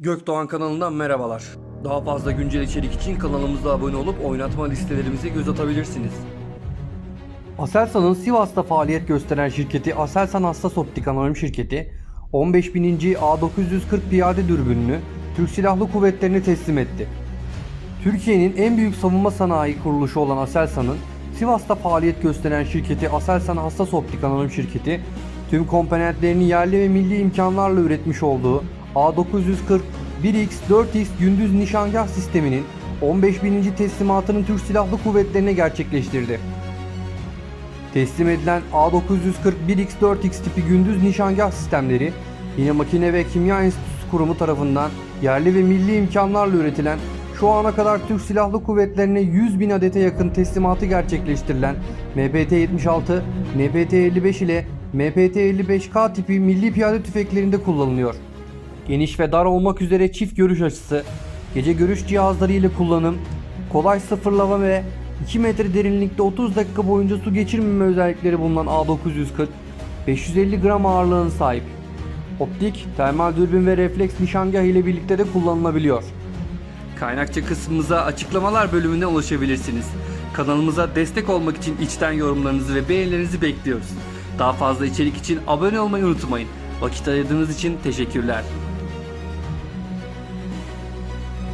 Gökdoğan kanalından merhabalar. Daha fazla güncel içerik için kanalımıza abone olup oynatma listelerimize göz atabilirsiniz. Aselsan'ın Sivas'ta faaliyet gösteren şirketi Aselsan Hassas Optik Anonim Şirketi 15.000. A940 piyade dürbününü Türk Silahlı Kuvvetleri'ne teslim etti. Türkiye'nin en büyük savunma sanayi kuruluşu olan Aselsan'ın Sivas'ta faaliyet gösteren şirketi Aselsan Hassas Optik Anonim Şirketi tüm komponentlerini yerli ve milli imkanlarla üretmiş olduğu A940 1X 4X gündüz nişangah sisteminin 15.000. teslimatını Türk Silahlı Kuvvetleri'ne gerçekleştirdi. Teslim edilen A940 1X 4X tipi gündüz nişangah sistemleri yine Makine ve Kimya Enstitüsü Kurumu tarafından yerli ve milli imkanlarla üretilen şu ana kadar Türk Silahlı Kuvvetlerine 100 bin adete yakın teslimatı gerçekleştirilen MPT-76, MPT-55 ile MPT-55K tipi milli piyade tüfeklerinde kullanılıyor. Geniş ve dar olmak üzere çift görüş açısı, gece görüş cihazları ile kullanım, kolay sıfırlama ve 2 metre derinlikte 30 dakika boyunca su geçirmeme özellikleri bulunan A940, 550 gram ağırlığına sahip. Optik, termal dürbün ve refleks nişangah ile birlikte de kullanılabiliyor. Kaynakça kısmımıza açıklamalar bölümüne ulaşabilirsiniz. Kanalımıza destek olmak için içten yorumlarınızı ve beğenilerinizi bekliyoruz. Daha fazla içerik için abone olmayı unutmayın. Vakit ayırdığınız için teşekkürler.